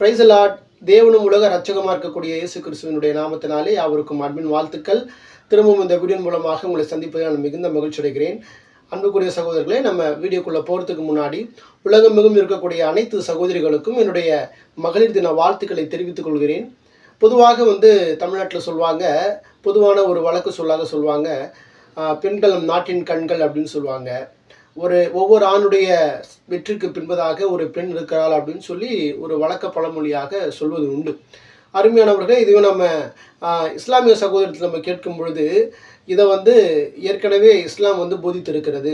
Price lot தேவனும் உலக ரட்சகமாக இருக்கக்கூடிய இயேசு கிறிஸ்துவனுடைய நாமத்தினாலே அவருக்கும் அன்பின் வாழ்த்துக்கள். திரும்பவும் இந்த வீடியோ மூலமாக உங்களை சந்திப்பதில் நான் மிகுந்த மகிழ்ச்சி அடைகிறேன். அன்புக்குரிய சகோதரர்களே நம்ம வீடியோக்குள்ளே போகிறதுக்கு முன்னாடி உலகம் மிகவும் இருக்கக்கூடிய அனைத்து சகோதரிகளுக்கும் என்னுடைய மகளிர் தின வாழ்த்துக்களை தெரிவித்துக் கொள்கிறேன். பொதுவாக வந்து தமிழ்நாட்டில் சொல்லுவாங்க பொதுவான ஒரு வழக்கு சொல்லாக சொல்லுவாங்க ஆஹ், பெண்கள் நம் நாட்டின் கண்கள் அப்படின்னு சொல்லுவாங்க ஒரு ஒவ்வொரு ஆணுடைய வெற்றிக்கு பின்பதாக ஒரு பெண் இருக்கிறாள் அப்படின்னு சொல்லி ஒரு வழக்க பழமொழியாக சொல்வது உண்டு. அருமையானவர்களே இதுவே நம்ம இஸ்லாமிய சகோதரத்தில் நம்ம கேட்கும் பொழுது இதை வந்து ஏற்கனவே இஸ்லாம் வந்து போதித்திருக்கிறது.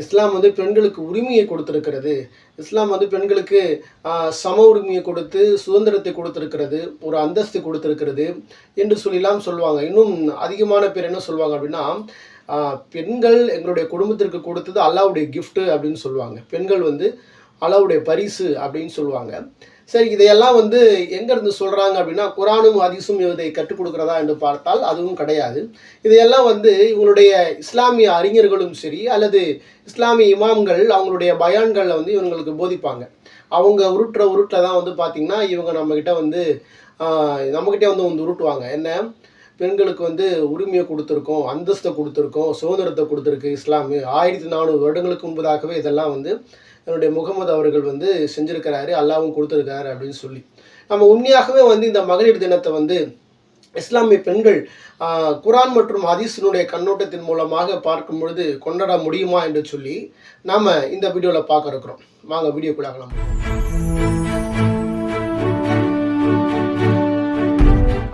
இஸ்லாம் வந்து பெண்களுக்கு உரிமையை கொடுத்திருக்கிறது. இஸ்லாம் வந்து பெண்களுக்கு சம உரிமையை கொடுத்து சுதந்திரத்தை கொடுத்திருக்கிறது ஒரு அந்தஸ்து கொடுத்திருக்கிறது என்று சொல்லிலாம் சொல்லுவாங்க. இன்னும் அதிகமான பேர் என்ன சொல்லுவாங்க அப்படின்னா பெண்கள் எங்களுடைய குடும்பத்திற்கு கொடுத்தது அல்லாவுடைய கிஃப்ட்டு அப்படின்னு சொல்லுவாங்க. பெண்கள் வந்து அல்லாவுடைய பரிசு அப்படின்னு சொல்லுவாங்க. சரி இதையெல்லாம் வந்து எங்கேருந்து சொல்கிறாங்க அப்படின்னா குரானும் அதிசும் இதை கற்றுக் கொடுக்குறதா என்று பார்த்தால் அதுவும் கிடையாது. இதையெல்லாம் வந்து இவங்களுடைய இஸ்லாமிய அறிஞர்களும் சரி அல்லது இஸ்லாமிய இமாம்கள் அவங்களுடைய பயான்களில் வந்து இவங்களுக்கு போதிப்பாங்க. அவங்க உருட்டுற உருட்டில் தான் வந்து பார்த்திங்கன்னா இவங்க நம்மக்கிட்ட வந்து நம்மக்கிட்டே வந்து வந்து உருட்டுவாங்க. என்ன? பெண்களுக்கு வந்து உரிமையை கொடுத்துருக்கோம் அந்தஸ்தை கொடுத்துருக்கோம் சுதந்திரத்தை கொடுத்துருக்கு இஸ்லாமு. ஆயிரத்தி நானூறு வருடங்களுக்கு முன்பதாகவே இதெல்லாம் வந்து என்னுடைய முகமது அவர்கள் வந்து செஞ்சுருக்கிறாரு அல்லாவும் கொடுத்துருக்காரு அப்படின்னு சொல்லி. நம்ம உண்மையாகவே வந்து இந்த மகளிர் தினத்தை வந்து இஸ்லாமிய பெண்கள் குரான் மற்றும் ஹதீஸினுடைய கண்ணோட்டத்தின் மூலமாக பார்க்கும் பொழுது கொண்டாட முடியுமா என்று சொல்லி நாம் இந்த வீடியோவில் பார்க்க இருக்கிறோம் வாங்க வீடியோக்குள்ளாகலாம்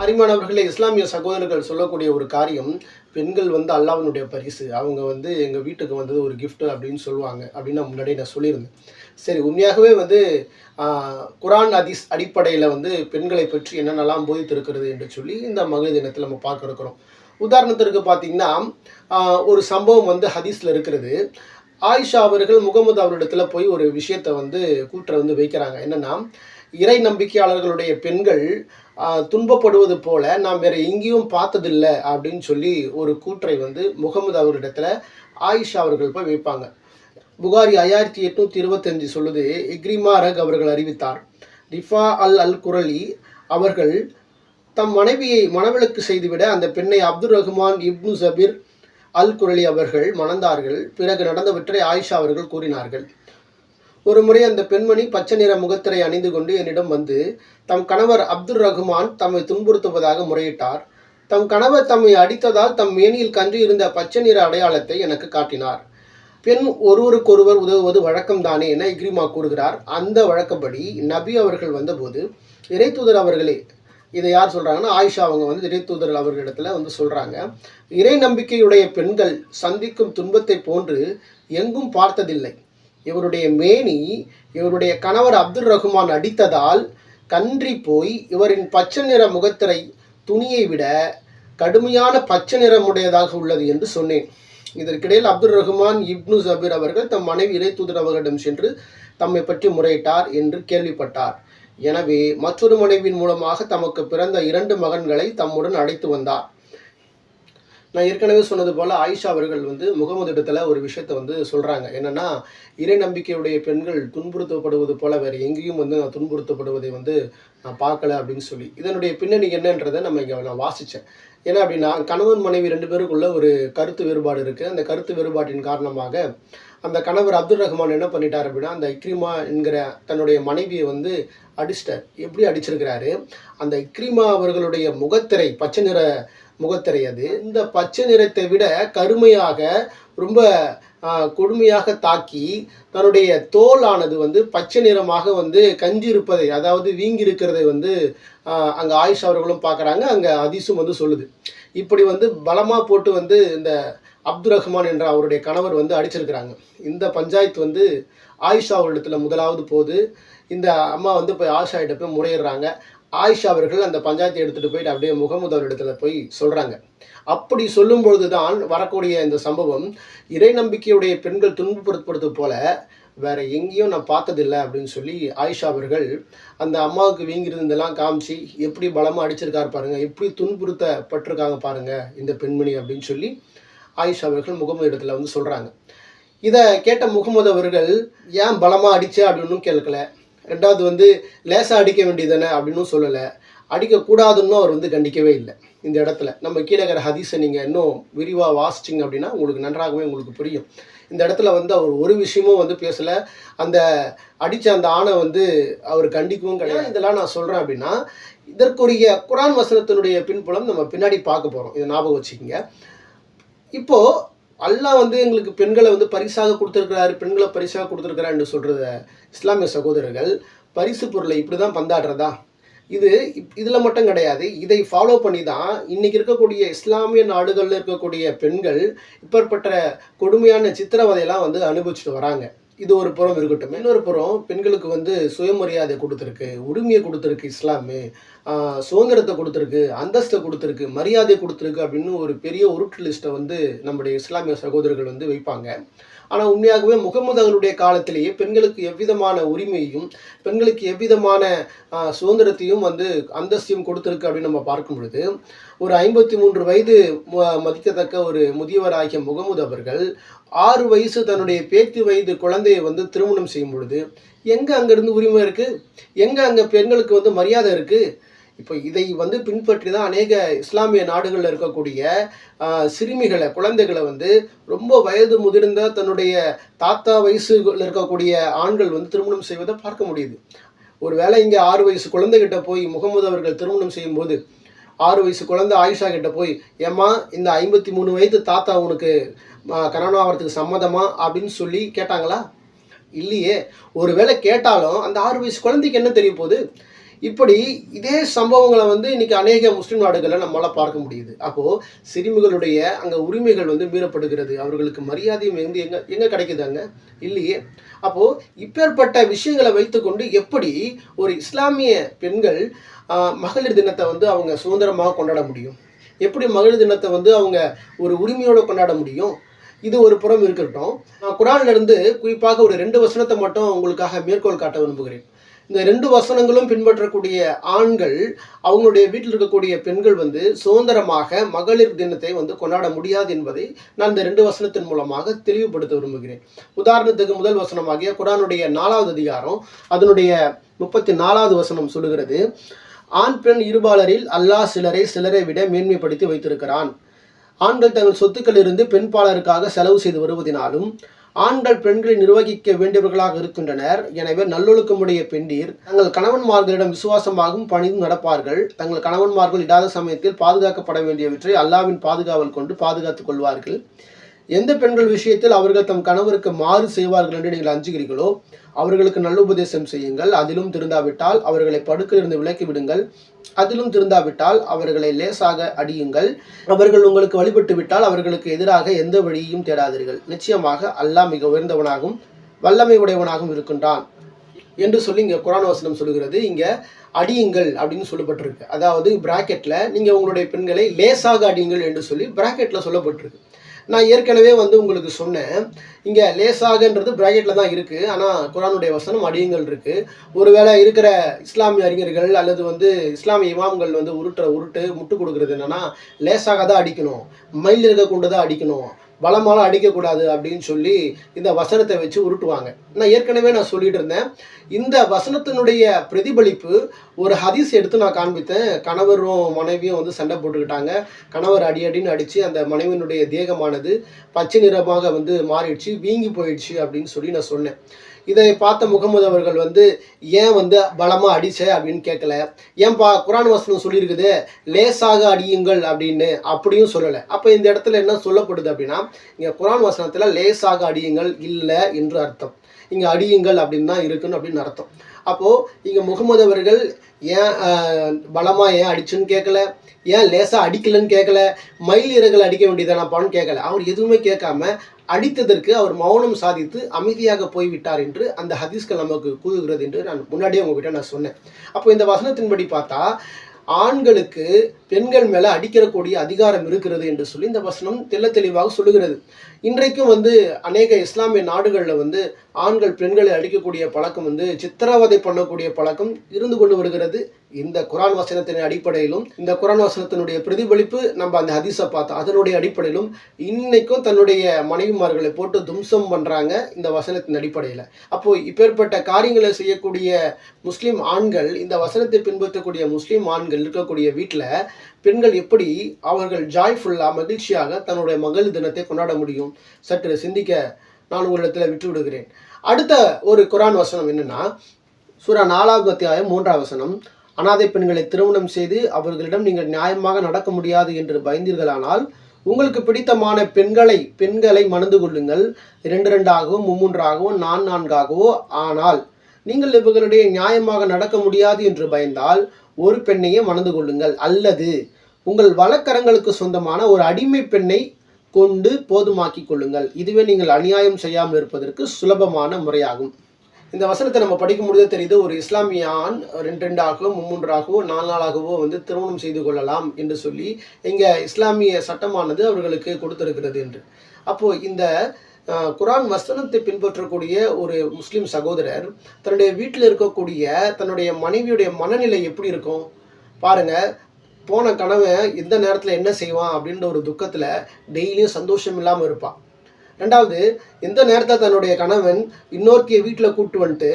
அரிமானவர்களே இஸ்லாமிய சகோதரர்கள் சொல்லக்கூடிய ஒரு காரியம் பெண்கள் வந்து அல்லாவினுடைய பரிசு. அவங்க வந்து எங்கள் வீட்டுக்கு வந்தது ஒரு கிஃப்ட் அப்படின்னு சொல்லுவாங்க அப்படின்னு நான் முன்னாடியே நான் சொல்லியிருந்தேன். சரி உண்மையாகவே வந்து குரான் ஹதீஸ் அடிப்படையில் வந்து பெண்களை பற்றி என்னென்னலாம் போதித்திருக்கிறது என்று சொல்லி இந்த மகளிர் தினத்தில் நம்ம பார்க்க இருக்கிறோம். உதாரணத்திற்கு பார்த்தீங்கன்னா ஒரு சம்பவம் வந்து ஹதீஸில் இருக்கிறது. ஆயிஷா அவர்கள் முகமது அவரிடத்தில் போய் ஒரு விஷயத்தை வந்து கூற்றை வந்து வைக்கிறாங்க. என்னன்னா இறை நம்பிக்கையாளர்களுடைய பெண்கள் துன்பப்படுவது போல நாம் வேற எங்கேயும் பார்த்ததில்லை அப்படின்னு சொல்லி ஒரு கூற்றை வந்து முகமது அவரிடத்துல ஆயிஷா அவர்கள் போய் வைப்பாங்க. புகாரி ஐயாயிரத்தி எட்நூத்தி இருபத்தஞ்சு சொல்லுது இக்ரிமா ரக் அவர்கள் அறிவித்தார் ரிஃபா அல் அல் குரலி அவர்கள் தம் மனைவியை மனவிலக்கு செய்துவிட அந்த பெண்ணை அப்துல் ரஹ்மான் இப்னு ஜபீர் அல் குரலி அவர்கள் மணந்தார்கள். பிறகு நடந்தவற்றை ஆயிஷா அவர்கள் கூறினார்கள். ஒரு முறை அந்த பெண்மணி பச்சை நிற முகத்திரை அணிந்து கொண்டு என்னிடம் வந்து தம் கணவர் அப்துல் ரஹ்மான் தம்மை துன்புறுத்துவதாக முறையிட்டார். தம் கணவர் தம்மை அடித்ததால் தம் மேனியில் கன்று இருந்த பச்சை நிற அடையாளத்தை எனக்கு காட்டினார். பெண் ஒருவருக்கொருவர் உதவுவது வழக்கம்தானே என இக்ரிமா கூறுகிறார். அந்த வழக்கப்படி நபி அவர்கள் வந்தபோது இறைத்தூதர் அவர்களே இதை யார் சொல்கிறாங்கன்னா ஆயிஷா அவங்க வந்து இறைத்தூதர் அவர்களிடத்துல வந்து சொல்கிறாங்க இறை நம்பிக்கையுடைய பெண்கள் சந்திக்கும் துன்பத்தை போன்று எங்கும் பார்த்ததில்லை. இவருடைய மேனி இவருடைய கணவர் அப்துல் ரஹ்மான் அடித்ததால் கன்றி போய் இவரின் பச்சை நிற முகத்திரை துணியை விட கடுமையான பச்சை நிறமுடையதாக உள்ளது என்று சொன்னேன். இதற்கிடையில் அப்துல் ரஹ்மான் இப்னு ஜபீர் அவர்கள் தம் மனைவி இறைத்தூதர் அவர்களிடம் சென்று தம்மை பற்றி முறையிட்டார் என்று கேள்விப்பட்டார். எனவே மற்றொரு மனைவியின் மூலமாக தமக்கு பிறந்த இரண்டு மகன்களை தம்முடன் அழைத்து வந்தார். நான் ஏற்கனவே சொன்னது போல் ஆயிஷா அவர்கள் வந்து முகமது இடத்துல ஒரு விஷயத்தை வந்து சொல்கிறாங்க என்னன்னா இறை நம்பிக்கையுடைய பெண்கள் துன்புறுத்தப்படுவது போல் வேறு எங்கேயும் வந்து நான் துன்புறுத்தப்படுவதை வந்து நான் பார்க்கல அப்படின்னு சொல்லி. இதனுடைய பின்னணி என்னன்றதை நம்ம இங்கே நான் வாசித்தேன் ஏன்னா அப்படின்னா கணவன் மனைவி ரெண்டு பேருக்குள்ள ஒரு கருத்து வேறுபாடு இருக்குது அந்த கருத்து வேறுபாட்டின் காரணமாக அந்த கணவர் அப்துல் ரஹ்மான் என்ன பண்ணிட்டார் அப்படின்னா அந்த இக்ரிமா என்கிற தன்னுடைய மனைவியை வந்து அடிச்சிட்டார். எப்படி அடிச்சிருக்கிறாரு? அந்த இக்ரிமா அவர்களுடைய முகத்திரை பச்சை நிற முகத்திரை அது இந்த பச்சை நிறத்தை விட கருமையாக ரொம்ப கொடுமையாக தாக்கி தன்னுடைய தோலானது வந்து பச்சை நிறமாக வந்து கஞ்சி இருப்பதை அதாவது வீங்கி இருக்கிறதை வந்து அங்கே ஆயுஷ் அவர்களும் பார்க்குறாங்க. அங்கே அதிசும் வந்து சொல்லுது. இப்படி வந்து பலமாக போட்டு வந்து இந்த அப்துல் ரஹ்மான் என்ற அவருடைய கணவர் வந்து அடிச்சிருக்கிறாங்க. இந்த பஞ்சாயத்து வந்து ஆயிஷா அவர்களிடத்தில் முதலாவது போது இந்த அம்மா வந்து போய் ஆயிஷாயிட்ட போய் முறையிடுறாங்க. ஆயிஷா அவர்கள் அந்த பஞ்சாயத்தை எடுத்துகிட்டு போயிட்டு அப்படியே முகமது அவரிடத்துல போய் சொல்கிறாங்க அப்படி சொல்லும்பொழுது தான் வரக்கூடிய இந்த சம்பவம் இறை நம்பிக்கையுடைய பெண்கள் துன்புறுத்தப்படுவது போல வேற எங்கேயும் நான் பார்த்ததில்லை அப்படின்னு சொல்லி ஆயிஷா அவர்கள் அந்த அம்மாவுக்கு வீங்கிருந்ததெல்லாம் காமிச்சு எப்படி பலமாக அடிச்சிருக்காரு பாருங்கள் எப்படி துன்புறுத்தப்பட்டிருக்காங்க பாருங்கள் இந்த பெண்மணி அப்படின்னு சொல்லி ஆயிஷா அவர்கள் முகமது இடத்துல வந்து சொல்கிறாங்க இதை கேட்ட முகமது அவர்கள் ஏன் பலமாக அடிச்ச? அப்படின்னு கேட்கல. ரெண்டாவது வந்து லேசாக அடிக்க வேண்டியதானே அப்படின்னும் சொல்லலை. அடிக்கக்கூடாதுன்னு அவர் வந்து கண்டிக்கவே இல்லை. இந்த இடத்துல. நம்ம கீழே இருக்கிற ஹதீஸை நீங்கள் இன்னும் விரிவாக வாசிச்சிங்க அப்படின்னா உங்களுக்கு நன்றாகவே உங்களுக்கு புரியும். இந்த இடத்துல வந்து அவர் ஒரு விஷயமும் வந்து பேசலை. அந்த அடித்த அந்த ஆணை வந்து அவர் கண்டிக்கவும் கிடையாது. இதெல்லாம் நான் சொல்கிறேன் அப்படின்னா இதற்குரிய குரான் வசனத்தினுடைய பின்புலம் நம்ம பின்னாடி பார்க்க போகிறோம் இதை ஞாபகம் வச்சுக்கோங்க. இப்போது அல்லாஹ் வந்து எங்களுக்கு பெண்களை வந்து பரிசாக கொடுத்துருக்கிறாரு பெண்களை பரிசாக கொடுத்துருக்கிறான்னு சொல்கிறத இஸ்லாமிய சகோதரர்கள் பரிசு பொருளை இப்படி தான் பந்தாடுறதா? இது இப்- மட்டும் கிடையாது. இதை ஃபாலோ பண்ணி தான் இன்றைக்கி இருக்கக்கூடிய இஸ்லாமிய நாடுகளில் இருக்கக்கூடிய பெண்கள் இப்பேற்பட்ட கொடுமையான சித்திரவதையெல்லாம் வந்து அனுபவிச்சுட்டு வராங்க. இது ஒரு புறம் இருக்கட்டும். இன்னொரு புறம் பெண்களுக்கு வந்து சுயமரியாதை கொடுத்துருக்கு உரிமையை கொடுத்துருக்கு இஸ்லாமு சுதந்திரத்தை கொடுத்துருக்கு அந்தஸ்தை கொடுத்துருக்கு மரியாதை கொடுத்துருக்கு அப்படின்னு ஒரு பெரிய உருட்டு லிஸ்ட்டை வந்து நம்முடைய இஸ்லாமிய சகோதரர்கள் வந்து வைப்பாங்க. ஆனால் உண்மையாகவே முகமது அவருடைய காலத்திலேயே பெண்களுக்கு எவ்விதமான உரிமையும் பெண்களுக்கு எவ்விதமான சுதந்திரத்தையும் வந்து அந்தஸ்தையும் கொடுத்துருக்கு அப்படின்னு நம்ம பார்க்கும் பொழுது ஒரு ஐம்பத்தி மூன்று வயது ம- மதிக்கத்தக்க ஒரு முதியவராகிய முகமது அவர்கள் ஆறு வயசு தன்னுடைய பேத்தி வயது குழந்தையை வந்து திருமணம் செய்யும் பொழுது எங்கே அங்கேருந்து உரிமை இருக்குது எங்கே அங்கே பெண்களுக்கு வந்து மரியாதை இருக்குது இப்போ இதை வந்து பின்பற்றி தான் அநேக இஸ்லாமிய நாடுகளில் இருக்கக்கூடிய சிறுமிகளை குழந்தைகளை வந்து ரொம்ப வயது முதிர்ந்த தன்னுடைய தாத்தா வயசுல இருக்கக்கூடிய ஆண்கள் வந்து திருமணம் செய்வதை பார்க்க முடியுது. ஒரு வேளை இங்கே ஆறு வயசு குழந்தைகிட்ட போய் முகமது அவர்கள் திருமணம் செய்யும்போது ஆறு வயசு குழந்தை ஆயிஷா கிட்ட போய் ஏம்மா இந்த ஐம்பத்தி மூணு வயது தாத்தா உனக்கு கணவன் ஆகிறதுக்கு சம்மதமா? அப்படின்னு சொல்லி கேட்டாங்களா? இல்லையே. ஒருவேளை கேட்டாலும் அந்த ஆறு வயசு குழந்தைக்கு என்ன தெரிய போகுது? இப்படி இதே சம்பவங்களை வந்து இன்னைக்கு அநேக முஸ்லீம் நாடுகளில் நம்மளால் பார்க்க முடியுது. அப்போது சிறுமிகளுடைய அங்கே உரிமைகள் வந்து மீறப்படுகிறது. அவர்களுக்கு மரியாதையும் வந்து எங்கே எங்கே கிடைக்குது அங்கே? இல்லையே. அப்போது இப்பேற்பட்ட விஷயங்களை வைத்துக்கொண்டு எப்படி ஒரு இஸ்லாமிய பெண்கள் மகளிர் தினத்தை வந்து அவங்க சுதந்திரமாக கொண்டாட முடியும்? எப்படி மகளிர் தினத்தை வந்து அவங்க ஒரு உரிமையோடு கொண்டாட முடியும்? இது ஒரு புறம் இருக்கட்டும். நான் குரான்ல இருந்து குறிப்பாக ஒரு ரெண்டு வசனத்தை மட்டும் உங்களுக்காக மேற்கோள் காட்ட விரும்புகிறேன். இந்த ரெண்டு வசனங்களும் பின்பற்றக்கூடிய ஆண்கள் அவங்களுடைய வீட்டில் இருக்கக்கூடிய பெண்கள் வந்து சுதந்திரமாக மகளிர் தினத்தை வந்து கொண்டாட முடியாது என்பதை நான் இந்த ரெண்டு வசனத்தின் மூலமாக தெளிவுபடுத்த விரும்புகிறேன். உதாரணத்துக்கு முதல் வசனமாகிய குரானுடைய நாலாவது அதிகாரம் அதனுடைய முப்பத்தி நாலாவது வசனம் சொல்லுகிறது ஆண் பெண் இருபாலரில் அல்லாஹ் சிலரை சிலரை விட மேன்மைப்படுத்தி வைத்திருக்கிறான். ஆண்கள் தங்கள் சொத்துக்களிலிருந்து பெண்பாளருக்காக செலவு செய்து வருவதினாலும் ஆண்கள் பெண்களை நிர்வகிக்க வேண்டியவர்களாக இருக்கின்றனர். எனவே நல்லொழுக்கமுடைய பெண்டீர் தங்கள் கணவன்மார்களிடம் விசுவாசமாகவும் பணியும் நடப்பார்கள். தங்கள் கணவன்மார்கள் இடாத சமயத்தில் பாதுகாக்கப்பட வேண்டியவற்றை அல்லாவின் பாதுகாவல் கொண்டு பாதுகாத்துக் கொள்வார்கள். எந்த பெண்கள் விஷயத்தில் அவர்கள் தம் கணவருக்கு மாறு செய்வார்கள் என்று நீங்கள் அஞ்சுகிறீர்களோ அவர்களுக்கு நல்ல உபதேசம் செய்யுங்கள். அதிலும் திருந்தாவிட்டால் அவர்களை படுக்கையிலிருந்து விலக்கி விடுங்கள். அதிலும் திருந்தாவிட்டால் அவர்களை லேசாக அடியுங்கள். அவர்கள் உங்களுக்கு வழிபட்டு விட்டால் அவர்களுக்கு எதிராக எந்த வழியையும் தேடாதீர்கள். நிச்சயமாக அல்லாஹ் மிக உயர்ந்தவனாகவும் வல்லமை உடையவனாகவும் இருக்கின்றான் என்று சொல்லி இங்கே குரான் வசனம் சொல்லுகிறது. இங்கே அடியுங்கள் அப்படின்னு சொல்லப்பட்டிருக்கு. அதாவது பிராக்கெட்டில் நீங்கள் உங்களுடைய பெண்களை லேசாக அடியுங்கள் என்று சொல்லி பிராக்கெட்டில் சொல்லப்பட்டிருக்கு. நான் ஏற்கனவே வந்து உங்களுக்கு சொன்னேன். இங்கே லேசாகன்றது பிராக்கெட்ல தான் இருக்குது ஆனால் குரானுடைய வசனம் அடியுங்கள் இருக்குது ஒருவேளை இருக்கிற இஸ்லாமிய அறிஞர்கள் அல்லது வந்து இஸ்லாமிய இமாம்கள் வந்து உருட்டுற உருட்டு முட்டு கொடுக்கறது என்னன்னா லேசாக தான் அடிக்கணும். மயில் இருக்க கொண்டு தான் அடிக்கணும். பலமாலாம் அடிக்கக்கூடாது அப்படின்னு சொல்லி இந்த வசனத்தை வச்சு உருட்டுவாங்க. நான் ஏற்கனவே நான் சொல்லிட்டு இருந்தேன். இந்த வசனத்தினுடைய பிரதிபலிப்பு ஒரு ஹதீஸ் எடுத்து நான் காண்பித்தேன். கணவரும் மனைவியும் வந்து சண்டை போட்டுக்கிட்டாங்க. கணவர் அடி அடின்னு அடித்து அந்த மனைவியினுடைய தேகமானது பச்சை நிறமாக வந்து மாறிடுச்சு வீங்கி போயிடுச்சு அப்படின்னு சொல்லி நான் சொன்னேன். இதை பார்த்த முகமது அவர்கள் வந்து ஏன் வந்து பலமாக அடிச்ச? அப்படின்னு கேட்கல. ஏன்பா குரான் வசனம் சொல்லியிருக்குது லேசாக அடியுங்கள் அப்படின்னு அப்படியும் சொல்லலை. அப்போ இந்த இடத்துல என்ன சொல்லப்படுது அப்படின்னா இங்கே குரான் வசனத்தில் லேசாக அடியுங்கள் இல்லை என்று அர்த்தம். இங்கே அடியுங்கள் அப்படின்னு தான் இருக்குன்னு அப்படின்னு அர்த்தம். அப்போது இங்கே முகமது அவர்கள் ஏன் பலமாக ஏன் அடிச்சுன்னு கேட்கல ஏன் லேசாக அடிக்கலன்னு கேட்கல மயில் இறகுகள் அடிக்க வேண்டியதானப்பான்னு கேட்கல அவர் எதுவுமே கேட்காம அடித்ததற்கு அவர் மௌனம் சாதித்து அமைதியாக போய்விட்டார் என்று அந்த ஹதீஸ்கள் நமக்கு கூறுகிறது என்று நான் முன்னாடியே உங்ககிட்ட நான் சொன்னேன். அப்போ இந்த வசனத்தின்படி பார்த்தா ஆண்களுக்கு பெண்கள் மேலே அடிக்கிறக்கூடிய அதிகாரம் இருக்கிறது என்று சொல்லி இந்த வசனம் தெள்ள தெளிவாக சொல்லுகிறது. இன்றைக்கும் வந்து அநேக இஸ்லாமிய நாடுகளில் வந்து ஆண்கள் பெண்களை அடிக்கக்கூடிய பழக்கம் வந்து சித்திரவதை பண்ணக்கூடிய பழக்கம் இருந்து கொண்டு வருகிறது. இந்த குரான் வசனத்தின் அடிப்படையிலும் இந்த குரான் வசனத்தினுடைய பிரதிபலிப்பு நம்ம அந்த ஹதீஸை பார்த்தோம் அதனுடைய அடிப்படையிலும் இன்னைக்கும் தன்னுடைய மனைவிமார்களை போட்டு தும்சம் பண்ணுறாங்க இந்த வசனத்தின் அடிப்படையில். அப்போது இப்பேற்பட்ட காரியங்களை செய்யக்கூடிய முஸ்லீம் ஆண்கள் இந்த வசனத்தை பின்பற்றக்கூடிய முஸ்லீம் ஆண்கள் இருக்கக்கூடிய வீட்டில் பெண்கள் எப்படி அவர்கள் ஜாய்ஃபுல்லாக மகிழ்ச்சியாக தன்னுடைய மகள் தினத்தை கொண்டாட முடியும்? சற்று சிந்திக்க நான் உங்களிடத்தில் விட்டு விடுகிறேன் அடுத்த ஒரு குரான் வசனம் என்னென்னா சூரா நாலாவது அத்தியாயம் மூன்றாம் வசனம். அனாதை பெண்களை திருமணம் செய்து அவர்களிடம் நீங்கள் நியாயமாக நடக்க முடியாது என்று பயந்தீர்களானால் உங்களுக்கு பிடித்தமான பெண்களை பெண்களை மணந்து கொள்ளுங்கள். இரண்டு ரெண்டாகவும் மும்மூன்றாகவும் நான் நான்காகவோ ஆனால் நீங்கள் இவர்களுடைய நியாயமாக நடக்க முடியாது என்று பயந்தால் ஒரு பெண்ணையே மணந்து கொள்ளுங்கள். அல்லது உங்கள் வழக்கரங்களுக்கு சொந்தமான ஒரு அடிமை பெண்ணை கொண்டு போதுமாக்கிக் கொள்ளுங்கள் இதுவே நீங்கள் அநியாயம் செய்யாமல் இருப்பதற்கு சுலபமான முறையாகும். இந்த வசனத்தை நம்ம படிக்கும் பொழுதே தெரியுது ஒரு இஸ்லாமிய ஆண் ரெண்டு ரெண்டாகவோ மும்மூன்றாகவோ நாலு நாளாகவோ வந்து திருமணம் செய்து கொள்ளலாம் என்று சொல்லி இங்கே இஸ்லாமிய சட்டமானது அவர்களுக்கு கொடுத்திருக்கிறது என்று. அப்போது இந்த குரான் வசனத்தை பின்பற்றக்கூடிய ஒரு முஸ்லீம் சகோதரர் தன்னுடைய வீட்டில் இருக்கக்கூடிய தன்னுடைய மனைவியுடைய மனநிலை எப்படி இருக்கும்? பாருங்கள் போன கணவன் எந்த நேரத்தில் என்ன செய்வான் அப்படின்ற ஒரு துக்கத்தில் டெய்லியும் சந்தோஷம் இல்லாமல் இருப்பான். ரெண்டாவது எந்த நேரத்தில் தன்னுடைய கணவன் இன்னொருக்கிய வீட்டில் கூப்பிட்டு வந்துட்டு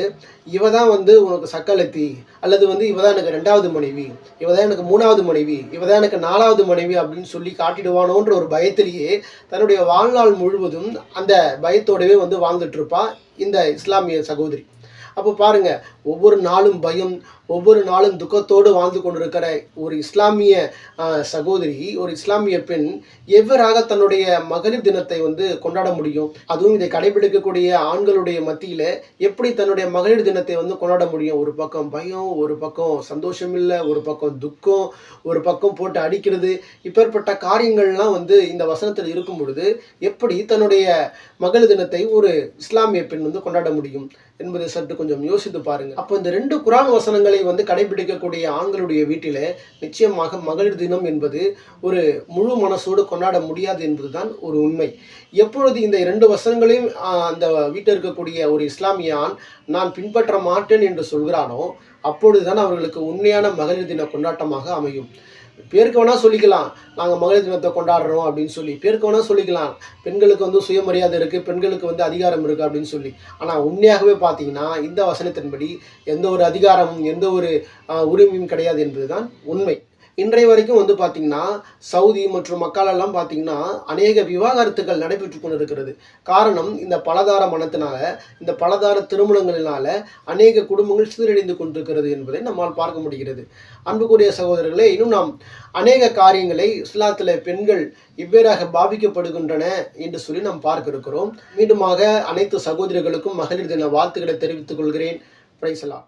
இவ தான் வந்து உனக்கு சக்கலத்தி அல்லது வந்து இவ தான் எனக்கு ரெண்டாவது மனைவி இவ தான் எனக்கு மூணாவது மனைவி இவ தான் எனக்கு நாலாவது மனைவி அப்படின்னு சொல்லி காட்டிடுவானோன்ற ஒரு பயத்திலேயே தன்னுடைய வாழ்நாள் முழுவதும் அந்த பயத்தோடவே வந்து வாழ்ந்துட்டு இருப்பா இந்த இஸ்லாமிய சகோதரி. அப்போ பாருங்கள் ஒவ்வொரு நாளும் பயம் ஒவ்வொரு நாளும் துக்கத்தோடு வாழ்ந்து கொண்டிருக்கிற ஒரு இஸ்லாமிய சகோதரி ஒரு இஸ்லாமிய பெண் எவ்வாறாக தன்னுடைய மகளிர் தினத்தை வந்து கொண்டாட முடியும்? அதுவும் இதை கடைபிடிக்கக்கூடிய ஆண்களுடைய மத்தியில் எப்படி தன்னுடைய மகளிர் தினத்தை வந்து கொண்டாட முடியும்? ஒரு பக்கம் பயம் ஒரு பக்கம் சந்தோஷம் இல்லை ஒரு பக்கம் துக்கம் ஒரு பக்கம் போட்டு அடிக்கிறது. இப்பேற்பட்ட காரியங்கள்லாம் வந்து இந்த வசனத்தில் இருக்கும் பொழுது எப்படி தன்னுடைய மகளிர் தினத்தை ஒரு இஸ்லாமிய பெண் வந்து கொண்டாட முடியும் என்பதை சற்று கொஞ்சம் யோசித்து பாருங்க. அப்போ இந்த ரெண்டு குரான் வசனங்களை வந்து கடைபிடிக்கக்கூடிய ஆண்களுடைய வீட்டிலே நிச்சயமாக மகளிர் தினம் என்பது ஒரு முழு மனசோடு கொண்டாட முடியாது என்பதுதான் ஒரு உண்மை. எப்பொழுது இந்த இரண்டு வசனங்களையும் அந்த வீட்டில் இருக்கக்கூடிய ஒரு இஸ்லாமிய ஆண் நான் பின்பற்ற மாட்டேன் என்று சொல்கிறானோ அப்பொழுதுதான் அவர்களுக்கு உண்மையான மகளிர் தின கொண்டாட்டமாக அமையும். பேருக்கு வேணால் சொல்லிக்கலாம். நாங்கள் மகளிர் தினத்தை கொண்டாடுறோம் அப்படின்னு சொல்லி. பேருக்கு வேணால் சொல்லிக்கலாம். பெண்களுக்கு வந்து சுயமரியாதை இருக்குது பெண்களுக்கு வந்து அதிகாரம் இருக்குது அப்படின்னு சொல்லி. ஆனால் உண்மையாகவே பார்த்தீங்கன்னா இந்த வசனத்தின்படி எந்த ஒரு அதிகாரமும் எந்த ஒரு உரிமையும் கிடையாது என்பதுதான் உண்மை. இன்றைய வரைக்கும் வந்து பார்த்திங்கன்னா சவுதி மற்றும் மக்களெல்லாம் பார்த்தீங்கன்னா அநேக விவாகரத்துகள் நடைபெற்று கொண்டிருக்கிறது. காரணம் இந்த பலதார மனத்தினால இந்த பலதார திருமணங்களினால அநேக குடும்பங்கள் சீரழிந்து கொண்டிருக்கிறது என்பதை நம்மால் பார்க்க முடிகிறது. அன்புக்குரிய சகோதரர்களே இன்னும் நாம் அநேக காரியங்களை இஸ்லாத்தில் பெண்கள் இவ்வேறாக பாதிக்கப்படுகின்றன என்று சொல்லி நாம் பார்க்க இருக்கிறோம் மீண்டுமாக அனைத்து சகோதரிகளுக்கும் மகளிர் தின வாழ்த்துக்களை தெரிவித்துக் கொள்கிறேன். பிரைசலா